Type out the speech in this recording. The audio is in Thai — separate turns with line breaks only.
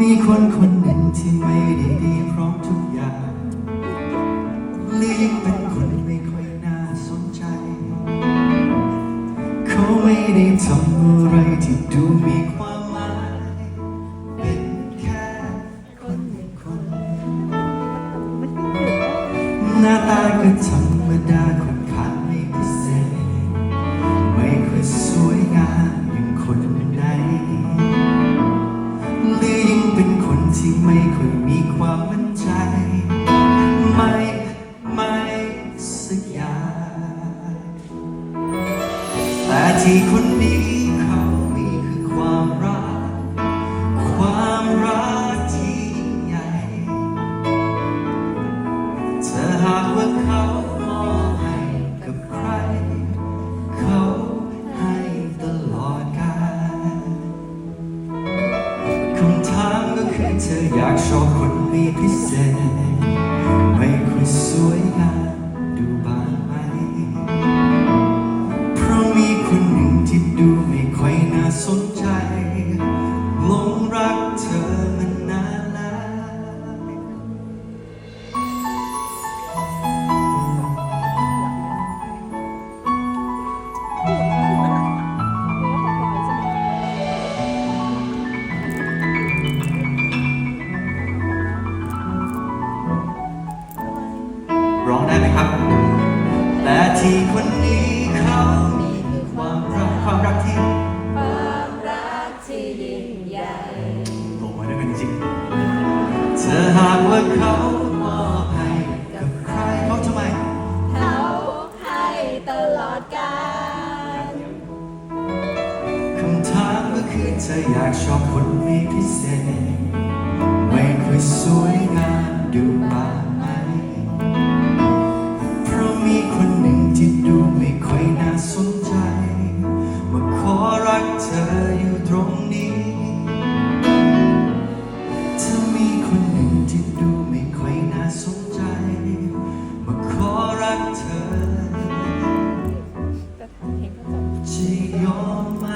มีคนคนหนึ่งที่ไม่ดีดีพร้อมทุกอย่างและยังเป็นคนไม่ค่อยน่าสนใจ เขาไม่ได้ทำอะไรที่ดูมีความหมาย เป็นแค่คนหนึ่งคน หน้าตาก็ทำ ม่ค่อยมีความมั่นใจ ไม่ ไม่สักอย่างแต่ที่คนนี้ เธออยากชอบคนมีพิเศษ ที่คนนี้เขามีความรักความรักที่คว
ามรักที่ยิ่งใหญ่
โตมาด้วยกันจริง
เธอหากว่าเขามอบให้กับใครเขาทำไมเขา
ให้ตลอดกาล
คำถามก็คือเธออยากชอบคนมีพิเศษไม่ ธออยู่ตรงนี้ ถ้ามีคนหนึ่งที่ดูไม่ค่อยน่าสนใจ มาขอรักเธอ จะยอมไหม